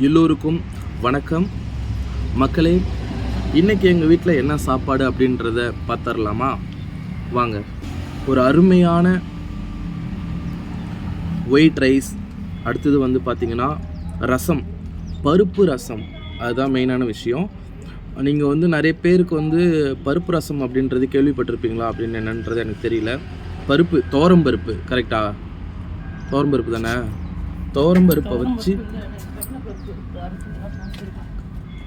எல்லோருக்கும் வணக்கம். மக்களே இன்றைக்கி எங்கள் வீட்டில் என்ன சாப்பாடு அப்படின்றத பார்த்துடலாமா? வாங்க. ஒரு அருமையான ஒயிட் ரைஸ் அடுத்தது வந்து பார்த்திங்கன்னா ரசம் பருப்பு ரசம். அதுதான் மெயினான விஷயம். நீங்கள் வந்து நிறைய பேருக்கு வந்து பருப்பு ரசம் அப்படின்றது கேள்விப்பட்டிருப்பீங்களா அப்படின்னு என்னன்றது எனக்கு தெரியல. பருப்பு தோரம்பருப்பு கரெக்டா தோரம் பருப்பு தானே? தோரம்பருப்பை வச்சு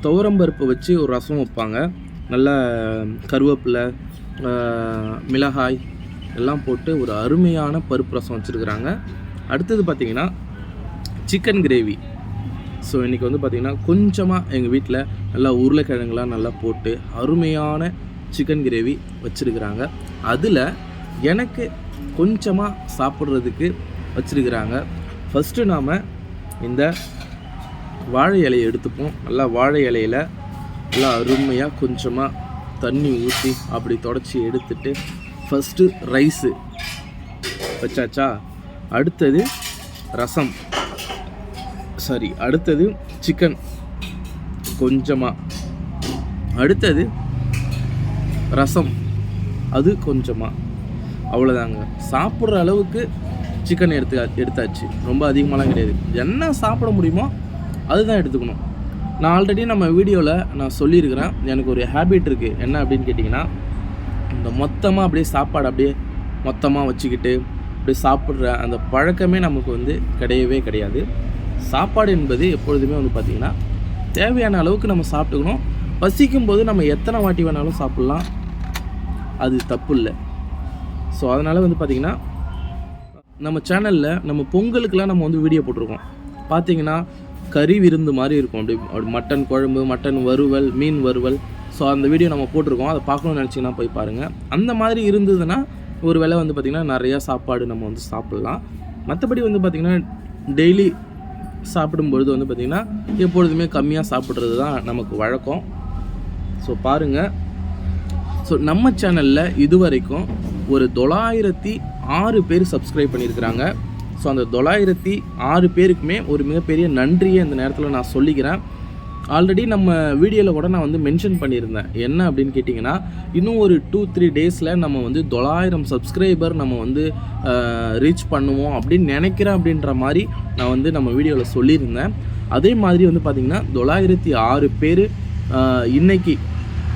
துவரம்பருப்பு வச்சு ஒரு ரசம் வைப்பாங்க. நல்லா கருவேப்பிலை மிளகாய் எல்லாம் போட்டு ஒரு அருமையான பருப்பு ரசம் வச்சுருக்குறாங்க. அடுத்தது பார்த்திங்கன்னா சிக்கன் கிரேவி ஸோ இன்றைக்கி வந்து பார்த்திங்கன்னா கொஞ்சமாக எங்கள் வீட்டில் நல்லா உருளைக்கிழங்குலாம் நல்லா போட்டு அருமையான சிக்கன் கிரேவி வச்சுருக்குறாங்க. அதில் எனக்கு கொஞ்சமாக சாப்பிட்றதுக்கு வச்சுருக்குறாங்க. ஃபஸ்ட்டு நாம் இந்த வாழை இலையை எடுத்துப்போம். நல்லா வாழை இலையில நல்லா அருமையாக கொஞ்சமாக தண்ணி ஊற்றி அப்படி தொடச்சி எடுத்துட்டு ஃபஸ்ட்டு ரைஸு வச்சாச்சா? அடுத்தது ரசம். சாரி அடுத்தது சிக்கன் கொஞ்சமாக அடுத்தது ரசம். அது கொஞ்சமாக அவ்வளோதாங்க சாப்பிட்ற அளவுக்கு சிக்கன் எடுத்து எடுத்தாச்சு. ரொம்ப அதிகமாலாம் கிடையாது. என்ன சாப்பிட முடியுமோ அதுதான் எடுத்துக்கணும். நான் ஆல்ரெடி நம்ம வீடியோவில் நான் சொல்லியிருக்கிறேன் எனக்கு ஒரு ஹேபிட் இருக்குது என்ன அப்படின்னு கேட்டிங்கன்னா இந்த மொத்தமாக அப்படியே சாப்பாடு அப்படியே மொத்தமாக வச்சுக்கிட்டு அப்படியே சாப்பிட்ற அந்த பழக்கமே நமக்கு வந்து கிடையவே கிடையாது. சாப்பாடு என்பது எப்பொழுதுமே வந்து பார்த்திங்கன்னா தேவையான அளவுக்கு நம்ம சாப்பிட்டுக்கணும். பசிக்கும் போது நம்ம எத்தனை வாட்டி வேணாலும் சாப்பிட்லாம். அது தப்பு இல்லை. ஸோ அதனால் வந்து பார்த்திங்கன்னா நம்ம சேனலில் நம்ம பொங்கலுக்கெலாம் நம்ம வந்து வீடியோ போட்டிருக்கோம். பார்த்திங்கன்னா கறி விருந்து மாதிரி இருக்கும். அப்படி அப்படி மட்டன் குழம்பு மட்டன் வறுவல் மீன் வறுவல். ஸோ அந்த வீடியோ நம்ம போட்டிருக்கோம். அதை பார்க்கணும்னு நினச்சிங்கன்னா போய் பாருங்கள் அந்த மாதிரி இருந்ததுன்னா ஒரு வேளை வந்து பார்த்திங்கன்னா நிறையா சாப்பாடு நம்ம வந்து சாப்பிட்லாம். மற்றபடி வந்து பார்த்திங்கன்னா டெய்லி சாப்பிடும்பொழுது வந்து பார்த்திங்கன்னா எப்பொழுதுமே கம்மியாக சாப்பிட்றது தான் நமக்கு வழக்கம். ஸோ பாருங்கள் ஸோ நம்ம சேனலில் இதுவரைக்கும் ஒரு தொள்ளாயிரத்தி ஆறு பேர் சப்ஸ்கிரைப் பண்ணியிருக்கிறாங்க. ஸோ அந்த தொள்ளாயிரத்தி ஆறு பேருக்குமே ஒரு மிகப்பெரிய நன்றியை இந்த நேரத்தில் நான் சொல்லிக்கிறேன். ஆல்ரெடி நம்ம வீடியோவில் கூட நான் வந்து மென்ஷன் பண்ணியிருந்தேன். என்ன அப்படின்னு கேட்டிங்கன்னா இன்னும் ஒரு டூ த்ரீ டேஸில் நம்ம வந்து தொள்ளாயிரம் சப்ஸ்கிரைபர் நம்ம வந்து ரீச் பண்ணுவோம் அப்படின்னு நினைக்கிறேன் அப்படின்ற மாதிரி நான் வந்து நம்ம வீடியோவில் சொல்லியிருந்தேன். அதே மாதிரி வந்து பார்த்திங்கன்னா தொள்ளாயிரத்தி ஆறு பேர் இன்னைக்கு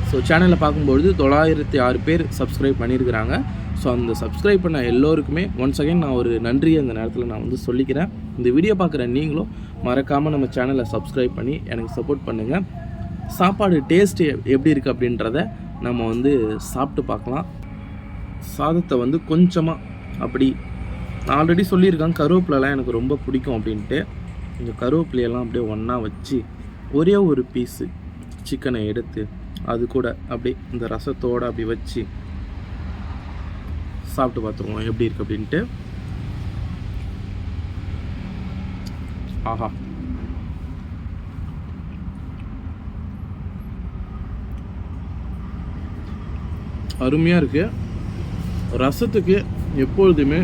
ஸோ சேனலில் பார்க்கும்பொழுது தொள்ளாயிரத்தி ஆறு பேர் சப்ஸ்கிரைப் பண்ணியிருக்கிறாங்க. ஸோ அந்த சப்ஸ்கிரைப் பண்ண எல்லோருக்குமே ஒன்ஸ் அகைன் நான் ஒரு நன்றியை அந்த நேரத்தில் நான் வந்து சொல்லிக்கிறேன். இந்த வீடியோ பார்க்குற நீங்களும் மறக்காமல் நம்ம சேனலை சப்ஸ்கிரைப் பண்ணி எனக்கு சப்போர்ட் பண்ணுங்கள் சாப்பாடு டேஸ்ட்டு எப்படி இருக்குது அப்படின்றத நம்ம வந்து சாப்பிட்டு பார்க்கலாம். சாதத்தை வந்து கொஞ்சமாக அப்படி நான் ஆல்ரெடி சொல்லியிருக்கேன் கருவேப்பிலலாம் எனக்கு ரொம்ப பிடிக்கும் அப்படின்ட்டு. இந்த கருவேப்பிலையெல்லாம் அப்படியே ஒன்றா வச்சு ஒரே ஒரு பீஸு சிக்கனை எடுத்து அது கூட அப்படியே இந்த ரசத்தோடு அப்படி வச்சு சாப்பிட்டு பார்த்துருவோம். எப்படி இருக்கு அப்படின்ட்டு. ஆஹா. அருமையாக இருக்குது ரசத்துக்கு எப்பொழுதுமே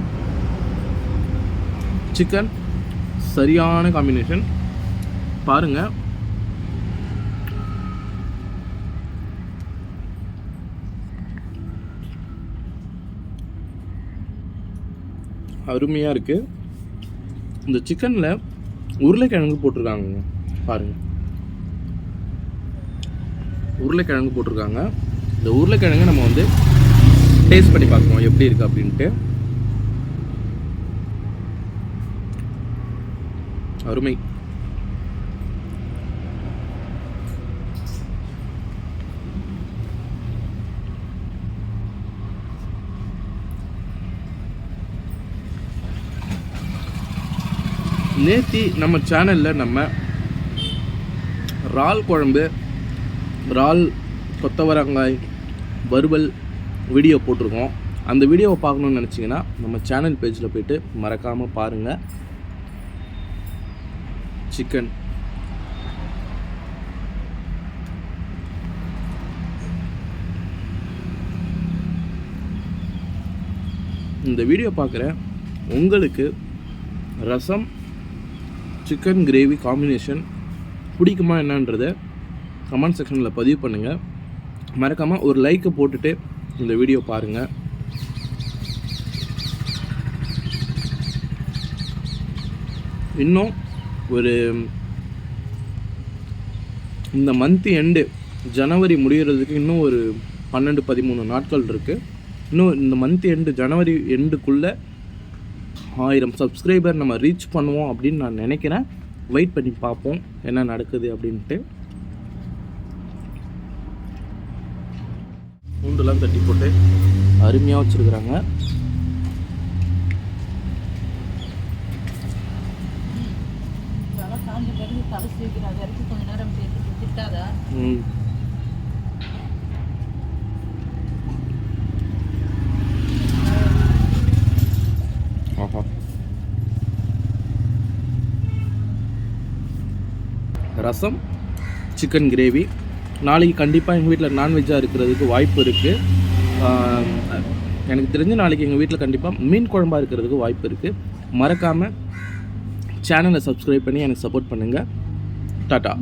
சிக்கன் சரியான காம்பினேஷன் பாருங்கள் அருமையாக இருக்குது இந்த சிக்கனில் உருளைக்கிழங்கு போட்டிருக்காங்க. பாருங்க. உருளைக்கிழங்கு போட்டிருக்காங்க. இந்த உருளைக்கிழங்கு நம்ம வந்து டேஸ்ட் பண்ணி பார்க்குறோம் எப்படி இருக்குது அப்படின்ட்டு. அருமை. நேத்தி நம்ம சேனலில் நம்ம இறால் குழம்பு இறால் கொத்தவரங்காய் வறுவல் வீடியோ போட்டிருக்கோம். அந்த வீடியோவை பார்க்கணுன்னு நினச்சிங்கன்னா நம்ம சேனல் பேஜில் போயிட்டு மறக்காமல் பாருங்கள் சிக்கன் இந்த வீடியோ பார்க்குற உங்களுக்கு ரசம் சிக்கன் கிரேவி காம்பினேஷன் பிடிக்குமா என்னன்றதை கமெண்ட் செக்ஷனில் பதிவு பண்ணுங்கள் மறக்காமல் ஒரு லைக்கை போட்டுட்டு இந்த வீடியோ பாருங்கள் இன்னும் ஒரு இந்த மந்த் எண்டு ஜனவரி முடிகிறதுக்கு இன்னும் ஒரு பன்னெண்டு பதிமூணு நாட்கள் இருக்குது இன்னும் இந்த மந்த் எண்டு ஜனவரி எண்டுக்குள்ளே ஆயிரம் சப்ஸ்கிரைபர் நம்ம ரீச் பண்ணுவோம் அப்படின்னு நான் நினைக்கிறேன். வெயிட் பண்ணி பார்ப்போம் என்ன நடக்குது அப்படின்ட்டு. பூண்டுலாம் தட்டி போட்டு அருமையாக வச்சுருக்குறாங்க. தலை காஞ்ச பிறகு தலை சீக்கிரம் அது வரைக்கும் கொஞ்ச நேரம் திட்டாதா ம். ரசம் சிக்கன் கிரேவி நாளைக்கு கண்டிப்பாக எங்கள் வீட்டில் நான்வெஜ்ஜாக இருக்கிறதுக்கு வாய்ப்பு இருக்குது எனக்கு தெரிஞ்சு நாளைக்கு எங்கள் வீட்டில் கண்டிப்பாக மீன் குழம்பா இருக்கிறதுக்கு வாய்ப்பு இருக்குது மறக்காமல் சேனலை சப்ஸ்கிரைப் பண்ணி எனக்கு சப்போர்ட் பண்ணுங்கள் டாட்டா.